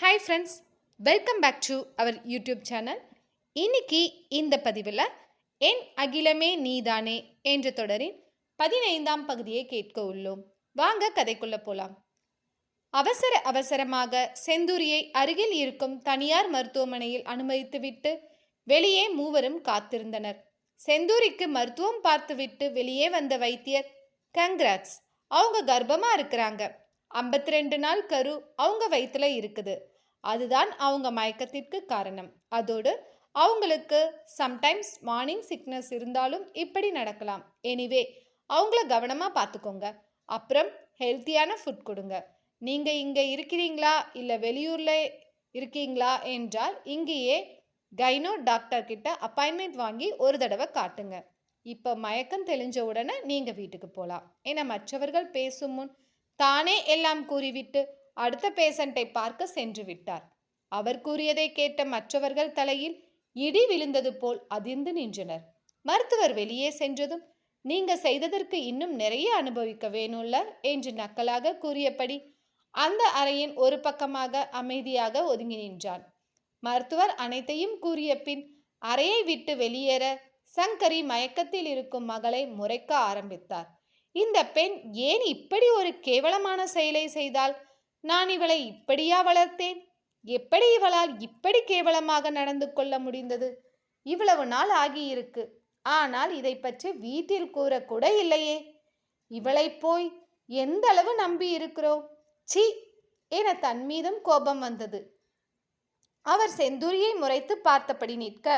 Hi friends welcome back to our YouTube channel இன்னைக்கு இந்த பதிவில் என் அகிலமே நீதானே என்ற தொடரின் பதினைந்தாம் பகுதியை கேட்க உள்ளோம். வாங்க கதைக்குள்ள போலாம். அவசர அவசரமாக செந்தூரியை அருகில் இருக்கும் தனியார் மருத்துவமனையில் அனுமதித்துவிட்டு வெளியே மூவரும் காத்திருந்தனர். செந்தூரிக்கு மருத்துவம் பார்த்துவிட்டு வெளியே வந்த வைத்தியர் கங்க்ராட்ஸ் அவங்க கர்ப்பமாக இருக்கிறாங்க. 52 ரெண்டு நாள் கரு அவங்க வயிற்றுல இருக்குது. அதுதான் அவங்க மயக்கத்திற்கு காரணம். அதோடு அவங்களுக்கு சம்டைம்ஸ் மார்னிங் சிக்னஸ் இருந்தாலும் இப்படி நடக்கலாம். எனிவே அவங்கள கவனமாக பார்த்துக்கோங்க அப்புறம் ஹெல்த்தியான ஃபுட் கொடுங்க. நீங்கள் இங்கே இருக்கிறீங்களா? இல்லை வெளியூரில் இருக்கீங்களா? என்றால் இங்கேயே கைனோ டாக்டர் கிட்ட அப்பாயின்மெண்ட் வாங்கி ஒரு தடவை காட்டுங்க. இப்போ மயக்கம் தெளிஞ்ச உடனே நீங்கள் வீட்டுக்கு போகலாம் என மற்றவர்கள் பேசும் முன் தானே எல்லாம் கூறிவிட்டு அடுத்த பேஷண்டை பார்க்க சென்று விட்டார். அவர் கூறியதை கேட்ட மற்றவர்கள் தலையில் இடி விழுந்தது போல் அதிர்ந்து நின்றனர். மருத்துவர் வெளியே சென்றதும் நீங்க செய்ததற்கு இன்னும் நிறைய அனுபவிக்க வேணும்ல? என்று நக்கலாக கூறியபடி அந்த அறையின் ஒரு பக்கமாக அமைதியாக ஒதுங்கி நின்றான். மருத்துவர் அனைத்தையும் கூறிய பின் அறையை விட்டு வெளியேற சங்கரி மயக்கத்தில் இருக்கும் மகளை முறைக்க ஆரம்பித்தார். இந்த பெண் ஏன் இப்படி ஒரு கேவலமான செயலை செய்தால் நான் இவளை இப்படியா வளர்த்தேன்? எப்படி இவளால் இப்படி கேவலமாக நடந்து கொள்ள முடிந்தது? இவ்வளவு நாள் ஆகியிருக்கு. ஆனால் இதை பற்றி வீட்டில் கூறக்கூட இல்லையே. இவளை போய் எந்த அளவு நம்பி இருக்கிறோம் சி என தன் மீதும் கோபம் வந்தது. அவர் செந்தூரியை முறைத்து பார்த்தபடி நிற்க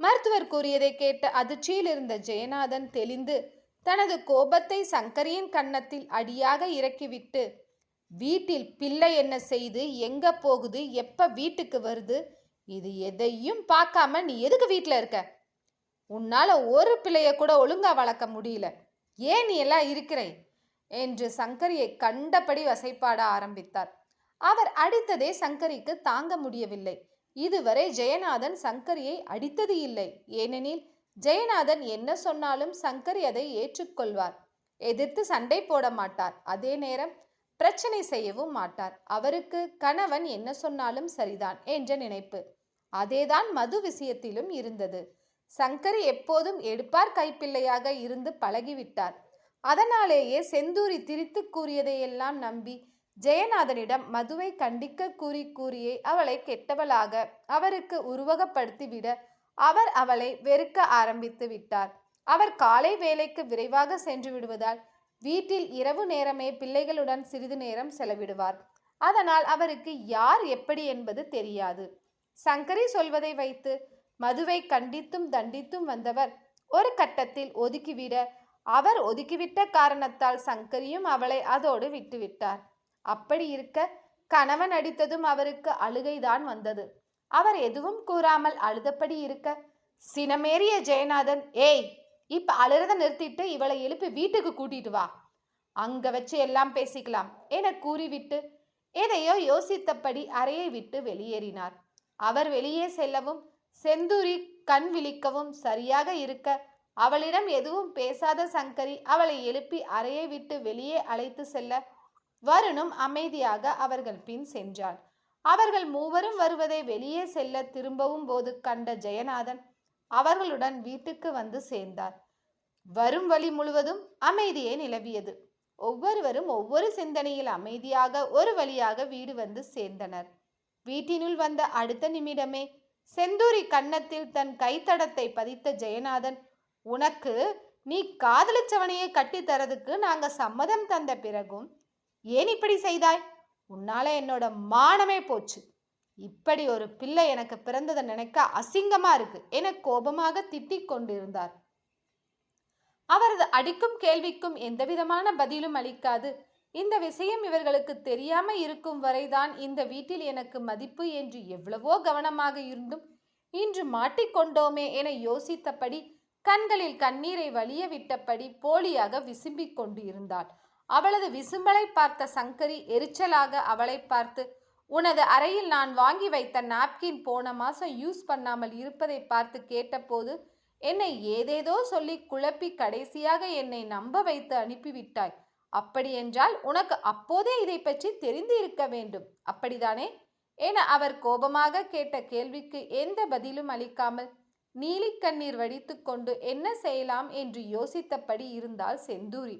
மருத்துவர் கூறியதை கேட்ட அதிர்ச்சியில் இருந்த ஜெயநாதன் தெளிந்து தனது கோபத்தை சங்கரியின் கன்னத்தில் அடியாக இறக்கிவிட்டு வீட்டில் பிள்ளை என்ன செய்து? எங்க போகுது? எப்ப வீட்டுக்கு வருது? இது எதையும் பார்க்காம நீ எதுக்கு வீட்டில் இருக்க? உன்னால ஒரு பிள்ளைய கூட ஒழுங்கா வளர்க்க முடியல. ஏன் நீ எல்லாம் இருக்கிறே? என்று சங்கரியை கண்டபடி வசைப்பாட ஆரம்பித்தார். அவர் அடித்ததே சங்கரிக்கு தாங்க முடியவில்லை. இதுவரை ஜெயநாதன் சங்கரியை அடித்தது இல்லை. ஏனெனில் ஜெயநாதன் என்ன சொன்னாலும் சங்கரி அதை ஏற்றுக்கொள்வார். எதிர்த்து சண்டை போட மாட்டார். அதே நேரம் பிரச்சனை செய்யவும் மாட்டார். அவருக்கு கணவன் என்ன சொன்னாலும் சரிதான் என்ற நினைப்பு. அதேதான் மது விஷயத்திலும் இருந்தது. சங்கரி எப்போதும் எடுப்பார் கைப்பிள்ளையாக இருந்து பழகிவிட்டார். அதனாலேயே செந்தூரி திரித்து கூறியதையெல்லாம் நம்பி ஜெயநாதனிடம் மதுவை கண்டிக்க கூறி கூறியே அவளை கெட்டவளாக அவருக்கு உருவகப்படுத்திவிட அவர் அவளை வெறுக்க ஆரம்பித்து விட்டார். அவர் காலை வேலைக்கு விரைவாக சென்று விடுவதால் வீட்டில் இரவு நேரமே பிள்ளைகளுடன் சிறிது நேரம் செலவிடுவார். அதனால் அவருக்கு யார் எப்படி என்பது தெரியாது. சங்கரி சொல்வதை வைத்து மதுவை கண்டித்தும் தண்டித்தும் வந்தவர் ஒரு கட்டத்தில் ஒதுக்கிவிட அவர் ஒதுக்கிவிட்ட காரணத்தால் சங்கரியும் அவளை அதோடு விட்டுவிட்டார். அப்படி இருக்க கணவன் அடித்ததும் அவருக்கு அழுகைதான் வந்தது. அவர் எதுவும் கூறாமல் அழுதபடி இருக்க சினமேறிய ஜெயநாதன் ஏய் இப்ப அழுறத நிறுத்திட்டு இவளை எழுப்பி வீட்டுக்கு கூட்டிட்டு வா. அங்க வச்சு எல்லாம் பேசிக்கலாம் என கூறிவிட்டு எதையோ யோசித்தபடி அறையை விட்டு வெளியேறினார். அவர் வெளியே செல்லவும் செந்தூரி கண் விழிக்கவும் சரியாக இருக்க அவளிடம் எதுவும் பேசாத சங்கரி அவளை எழுப்பி அறையை விட்டு வெளியே அழைத்து செல்ல வருணும் அமைதியாக அவர்கள் பின் சென்றான். அவர்கள் மூவரும் வருவதை வெளியே செல்ல திரும்பவும் போது கண்ட ஜெயநாதன் அவர்களுடன் வீட்டுக்கு வந்து சேர்ந்தார். வரும் வழி முழுவதும் அமைதியே நிலவியது. ஒவ்வொருவரும் ஒவ்வொரு சிந்தனையில் அமைதியாக ஒரு வழியாக வீடு வந்து சேர்ந்தனர். வீட்டினுள் வந்த அடுத்த நிமிடமே செந்தூரி கன்னத்தில் தன் கைத்தடத்தை பதித்த ஜெயநாதன் உனக்கு நீ காதலிச்சவனையே கட்டித்தரதுக்கு நாங்க சம்மதம் தந்த பிறகும் ஏன் இப்படி செய்தாய்? உன்னால என்னோட மானமே போச்சு. இப்படி ஒரு பிள்ளை எனக்கு பிறந்ததை நினைக்க அசிங்கமா இருக்கு. என கோபமாக திட்டிக் கொண்டிருந்தார். அவரது அடிக்கும் கேள்விக்கும் எந்தவிதமான பதிலும் அளிக்காது. இந்த விஷயம் இவர்களுக்கு தெரியாம இருக்கும் வரைதான் இந்த வீட்டில் எனக்கு மதிப்பு என்று எவ்வளவோ கவனமாக இருந்தும் இன்று மாட்டிக்கொண்டோமே என யோசித்தபடி கண்களில் கண்ணீரை வலிய விட்டபடி போலியாக விசும்பிக் கொண்டு இருந்தாள் அவளது விசும்பலை பார்த்த சங்கரி எரிச்சலாக அவளை பார்த்து உனது அறையில் நான் வாங்கி வைத்த நாப்கின் போன மாசம் யூஸ் பண்ணாமல் இருப்பதை பார்த்து கேட்டபோது என்னை ஏதேதோ சொல்லி குழப்பி கடைசியாக என்னை நம்ப வைத்து அனுப்பிவிட்டாய். அப்படியென்றால் உனக்கு அப்போதே இதை பற்றி தெரிந்து இருக்க வேண்டும். அப்படிதானே என அவர் கோபமாக கேட்ட கேள்விக்கு எந்த பதிலும் அளிக்காமல் நீலிக்கண்ணீர் வடித்துக்கொண்டு என்ன செய்யலாம்? என்று யோசித்தபடி இருந்தால் செந்தூரி.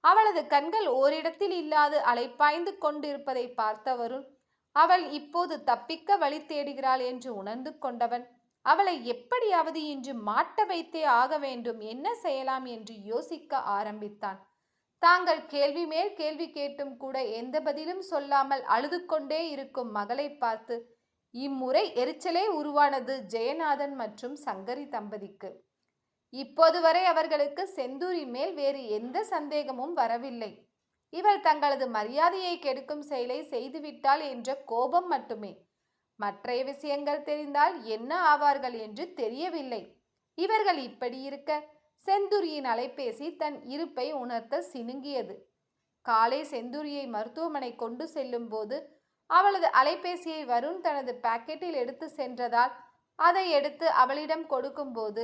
அவளது கண்கள் ஓரிடத்தில் இல்லாது அலைப்பாய்ந்து கொண்டிருப்பதை பார்த்தவரும் அவள் இப்போது தப்பிக்க வழி தேடுகிறாள் என்று உணர்ந்து கொண்டவன் அவளை எப்படியாவது இன்று மாட்ட வைத்தே ஆக வேண்டும் என்ன செய்யலாம்? என்று யோசிக்க ஆரம்பித்தான். தாங்கள் கேள்வி மேல் கேள்வி கேட்டும் கூட எந்த பதிலும் சொல்லாமல் அழுது கொண்டே இருக்கும் மகளை பார்த்து இம்முறை எரிச்சலே உருவானது ஜெயநாதன் மற்றும் சங்கரி தம்பதிக்கு. இப்போது வரை அவர்களுக்கு செந்தூரி மேல் வேறு எந்த சந்தேகமும் வரவில்லை. இவள் தங்களது மரியாதையை கெடுக்கும் செயலை செய்துவிட்டாள் என்ற கோபம் மட்டுமே. மற்றைய விஷயங்கள் தெரிந்தால் என்ன ஆவார்கள் என்று தெரியவில்லை. இவர்கள் இப்படி இருக்க செந்துரியின் அலைபேசி தன் இருப்பை உணர்த்த சினுங்கியது. காலை செந்துரியை மருத்துவமனை கொண்டு செல்லும் போது அவளது அலைபேசியை வருண் தனது பாக்கெட்டில் எடுத்து சென்றதால் அதை எடுத்து அவளிடம் கொடுக்கும்போது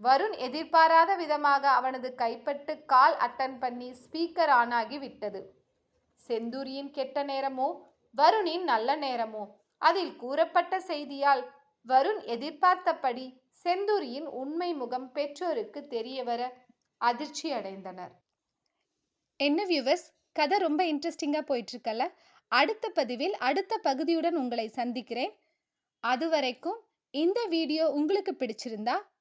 வருண் எதிர்பாராத விதமாக அவனது கைப்பட்டு கால் அட்டன் பண்ணி ஸ்பீக்கர் ஆனாகி விட்டது. செந்தூரியின் கெட்ட நேரமோ வருணின் நல்ல நேரமோ? அதில் கூறப்பட்ட செய்தியால் வருண் எதிர்பார்த்தபடி செந்தூரியின் உண்மை முகம் பெற்றோருக்கு தெரியவர அதிர்ச்சி அடைந்தனர். என்ன வியூவர்ஸ் கதை ரொம்ப இன்ட்ரெஸ்டிங்காக போயிட்டுருக்கல அடுத்த பதிவில் அடுத்த பகுதியுடன் உங்களை சந்திக்கிறேன். அது வரைக்கும் இந்த வீடியோ உங்களுக்கு பிடிச்சிருந்தா